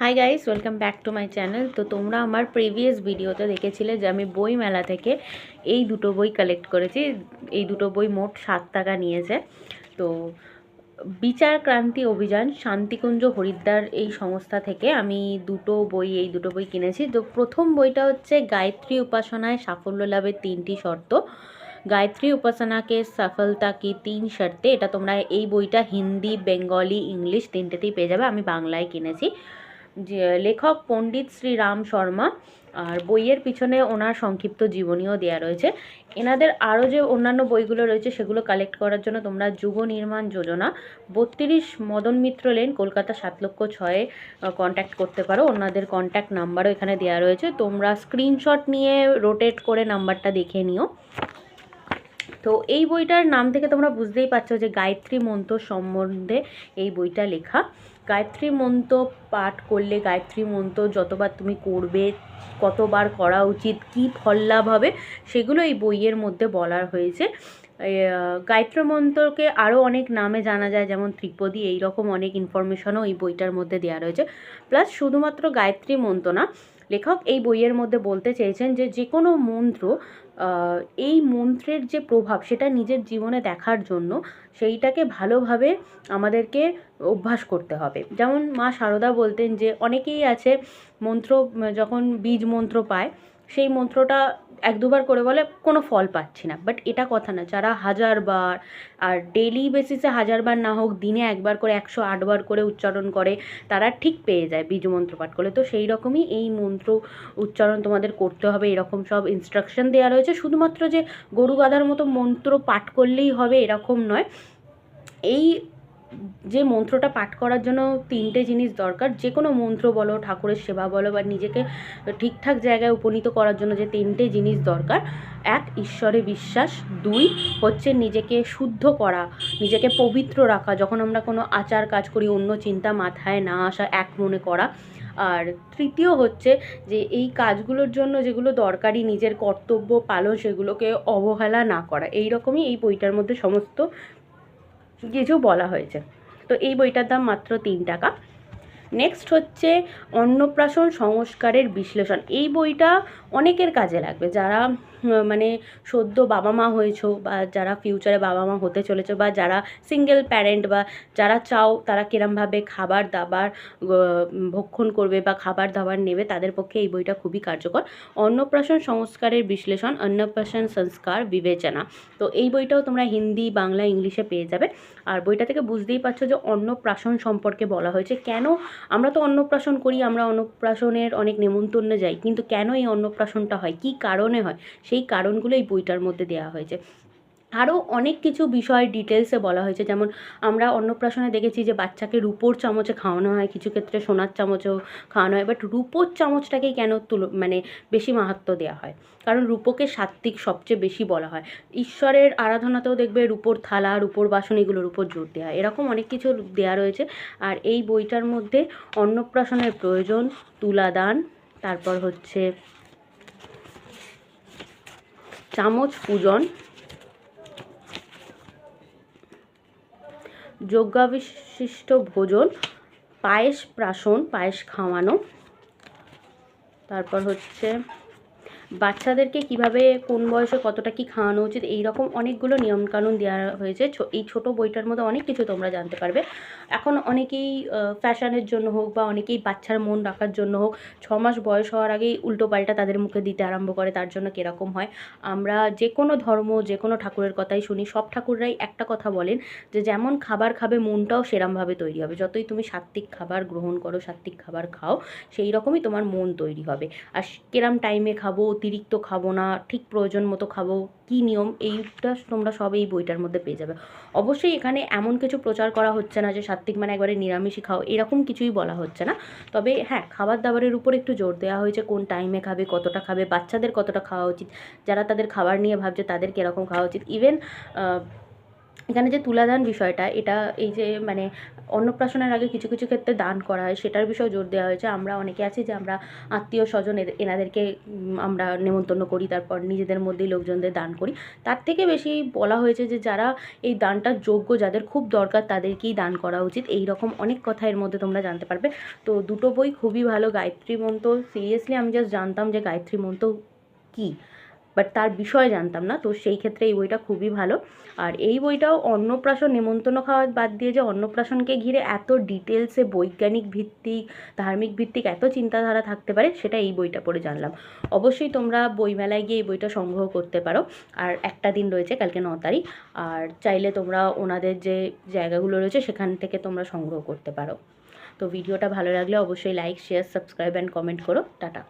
Hi guys welcome back to my channel তো তোমরা আমার প্রিভিয়াস ভিডিওতে দেখেছিলে যে আমি বই মেলা থেকে এই দুটো বই কালেক্ট করেছি। এই দুটো বই মোট সাত টাকা নিয়েছে। তো বিচার ক্রান্তি অভিযান, শান্তিকুঞ্জ, হরিদ্বার এই সংস্থা থেকে আমি দুটো বই, এই দুটো বই কিনেছি। তো প্রথম বইটা হচ্ছে গায়ত্রী উপাসনায় সাফল্য লাভের তিনটি শর্ত। গায়ত্রী উপাসনাকে সফলতা কি তিন শর্তে? এটা তোমরা এই বইটা হিন্দি, বেঙ্গলি, ইংলিশ তিনটেতেই পেয়ে যাবে। আমি বাংলায় কিনেছি। লেখক পণ্ডিত শ্রী রাম শর্মা, আর বইয়ের পিছনে ওনার সংক্ষিপ্ত জীবনীও দেওয়া রয়েছে। এনাদের আরও যে অন্যান্য বইগুলো রয়েছে, সেগুলো কালেক্ট করার জন্য তোমরা যুগ নির্মাণ যোজনা, বত্রিশ মদন মিত্র লেন, কলকাতা সাত লক্ষ ছয়ে কন্ট্যাক্ট করতে পারো। ওনাদের কন্ট্যাক্ট নাম্বারও এখানে দেওয়া রয়েছে। তোমরা স্ক্রিনশট নিয়ে রোটেট করে নাম্বারটা দেখে নিও। তো এই বইটার নাম থেকে তোমরা বুঝতেই পারছ যে গায়ত্রী মন্ত্র সম্বন্ধে এই বইটা লেখা। গায়ত্রী মন্ত্র পাঠ করলে গায়ত্রী মন্ত্র যতবার তুমি করবে, কতবার করা উচিত, কী ফল লাভ হবে, সেগুলো এই বইয়ের মধ্যে বলা হয়েছে। গায়ত্রী মন্ত্রকে আরও অনেক নামে জানা যায়, যেমন ত্রিপদী এই রকম অনেক ইনফরমেশনও এই বইটার মধ্যে দেওয়া রয়েছে। প্লাস শুধুমাত্র গায়ত্রী মন্ত্র না লেখক এই বইয়ের মধ্যে বলতে চেয়েছেন যে যে কোনো মন্ত্র এই মন্ত্রের যে প্রভাব সেটা নিজের জীবনে দেখার জন্য সেইটাকে ভালোভাবে আমাদেরকে অভ্যাস করতে হবে। যেমন মা সারদা বলতেন যে অনেকেই আছে মন্ত্র, যখন বীজ মন্ত্র পায়, সেই মন্ত্রটা এক দুবার করে বলে কোনো ফল পাচ্ছি না। বাট এটা কথা না, যারা হাজারবার আর ডেলি বেসিসে হাজারবার না হোক, দিনে একবার করে একশো আটবার করে উচ্চারণ করে, তারা ঠিক পেয়ে যায় বীজ মন্ত্র পাঠ করলে। তো সেই রকমই এই মন্ত্র উচ্চারণ তোমাদের করতে হবে, এরকম সব ইনস্ট্রাকশন দেওয়া রয়েছে। শুধুমাত্র যে গরু গাধার মতো মন্ত্র পাঠ করলেই হবে এরকম নয়। এই যে মন্ত্রটা পাঠ করার জন্য তিনটে জিনিস দরকার, যে কোনো মন্ত্র বলো, ঠাকুরের সেবা বলো, বা নিজেকে ঠিকঠাক জায়গায় উপনীত করার জন্য যে তিনটে জিনিস দরকার। এক, ঈশ্বরে বিশ্বাস। দুই, হচ্ছে নিজেকে শুদ্ধ করা, নিজেকে পবিত্র রাখা। যখন আমরা কোনো আচার কাজ করি, অন্য চিন্তা মাথায় না আসা, এক মনে করা। আর তৃতীয় হচ্ছে যে এই কাজগুলোর জন্য যেগুলো দরকারি নিজের কর্তব্য পালন, সেগুলোকে অবহেলা না করা। এই রকমই এই বইটার মধ্যে সমস্ত কিছু বলা হয়েছে। তো এই বইটার দাম মাত্র তিন টাকা। নেক্সট হচ্ছে অন্নপ্রাশন সংস্কারের বিশ্লেষণ। এই বইটা অনেকের কাজে লাগবে। যারা মানে সদ্য বাবা মা হয়েছো বা যারা ফিউচারে বাবা মা হতে চলেছো বা যারা সিঙ্গেল প্যারেন্ট বা যারা চাও তারা কিরমভাবে খাবার দাবার ভক্ষণ করবে বা খাবার দাবার নেবে তাদের পক্ষে এই বইটা খুবই কার্যকর। অন্নপ্রাশন সংস্কারের বিশ্লেষণ, অন্নপ্রাশন সংস্কার বিবেচনা। তো এই বইটাও তোমরা হিন্দি, বাংলা, ইংলিশে পেয়ে যাবে। আর বইটা থেকে বুঝতেই পারছ যে অন্নপ্রাশন সম্পর্কে বলা হয়েছে। কেন আমরা তো অন্নপ্রাশন করি, আমরা অন্নপ্রাশনের অনেক নেমন্তন্নে যাই, কিন্তু কেন এই অন্নপ্রাশনটা হয়? কী কারণে হয়? সেই কারণগুলো এই বইটার মধ্যে দেওয়া হয়েছে। আরও অনেক কিছু বিষয় ডিটেলসে বলা হয়েছে, যেমন আমরা অন্নপ্রাশনে দেখেছি যে বাচ্চাকে রুপোর চামচে খাওয়ানো হয়, কিছু ক্ষেত্রে সোনার চামচেও খাওয়ানো হয় বাট রুপোর চামচটাকেই কেন তুলো মানে বেশি মাহাত্ম দেওয়া হয়? কারণ রূপকে সাত্ত্বিক সবচেয়ে বেশি বলা হয়। ঈশ্বরের আরাধনাতেও দেখবে রূপোর থালা, রূপোর বাসন এগুলোর উপর জোর দেওয়া হয়। এরকম অনেক কিছু দেওয়া রয়েছে। আর এই বইটার মধ্যে অন্নপ্রাশনের প্রয়োজন তুলাদান, তারপর হচ্ছে চামচ পূজন যজ্ঞাবিশিষ্ট ভোজন পায়েস প্রাশন পায়েস খাওয়ানো তারপর হচ্ছে বাচ্চাদেরকে কীভাবে, কোন বয়সে কতটা কি খাওয়ানো উচিত এই রকম অনেকগুলো নিয়মকানুন দেওয়া হয়েছে। এই ছোট বইটার মধ্যে অনেক কিছু তোমরা জানতে পারবে। এখন অনেকেই ফ্যাশনের জন্য হোক বা অনেকেই বাচ্চার মন রাখার জন্য হোক, ছ মাস বয়স হওয়ার আগেই উল্টো পাল্টা তাদের মুখে দিতে আরম্ভ করে, তার জন্য কীরকম হয়। আমরা যে কোনো ধর্ম, যে কোনো ঠাকুরের কথাই শুনি, সব ঠাকুররাই একটা কথা বলেন যে, যেমন খাবার খাবে, মনটাও সেরমভাবে তৈরি হবে। যতই তুমি সাত্ত্বিক খাবার গ্রহণ করো, সাত্ত্বিক খাবার খাও, সেই রকমই তোমার মন তৈরি হবে। আর কেরাম টাইমে খাব অতিরিক্ত খাব না, ঠিক প্রয়োজন মতো খাব, কি নিয়ম? এইটা তোমরা সব এই বইটার মধ্যে পেয়ে যাবে। অবশ্যই এখানে এমন কিছু প্রচার করা হচ্ছে না যে সাত্ত্বিক মানে একবারে নিরামিষই খাও, এরকম কিছুই বলা হচ্ছে না। তবে হ্যাঁ খাবার দাবারের উপর একটু জোর দেওয়া হয়েছে, কোন টাইমে খাবে, কতটা খাবে, বাচ্চাদের কতটা খাওয়া উচিত, যারা তাদের খাবার নিয়ে ভাবছে তাদের কীরকম খাওয়া উচিত। ইভেন এখানে যে তুলাদান বিষয়টা, এটা এই যে মানে অন্নপ্রাশনের আগে কিছু কিছু ক্ষেত্রে দান করা হয়, সেটার বিষয়ে জোর দেওয়া হয়েছে। আমরা অনেকে আছি যে আমরা আত্মীয় স্বজন এনাদেরকে আমরা নেমন্তন্ন করি, তারপর নিজেদের মধ্যেই লোকজনদের দান করি। তার থেকে বেশি বলা হয়েছে যে যারা এই দানটার যোগ্য, যাদের খুব দরকার তাদেরকেই দান করা উচিত। এই রকম অনেক কথা এর মধ্যে তোমরা জানতে পারবে। তো দুটো বই খুবই ভালো, গায়ত্রী মন্ত্র। সিরিয়াসলি আমি জাস্ট জানতাম যে গায়ত্রী মন্ত্র কী। বাট তার বিষয় জানতাম না, তো সেই ক্ষেত্রে এই বইটা খুবই ভালো। আর এই বইটাও অন্নপ্রাশন নেমন্তন্ন খাওয়া বাদ দিয়ে যে অন্নপ্রাশনকে ঘিরে এত ডিটেলসে বৈজ্ঞানিক ভিত্তিক, ধার্মিক ভিত্তিক এত চিন্তাধারা থাকতে পারে, সেটা এই বইটা পড়ে জানলাম। অবশ্যই তোমরা বইমেলায় গিয়ে এই বইটা সংগ্রহ করতে পারো। আর একটা দিন রয়েছে কালকে ন তারিখ, আর চাইলে তোমরা ওনাদের যে জায়গাগুলো রয়েছে সেখান থেকে তোমরা সংগ্রহ করতে পারো। তো ভিডিওটা ভালো লাগলে অবশ্যই like share subscribe and comment করো। টাটা।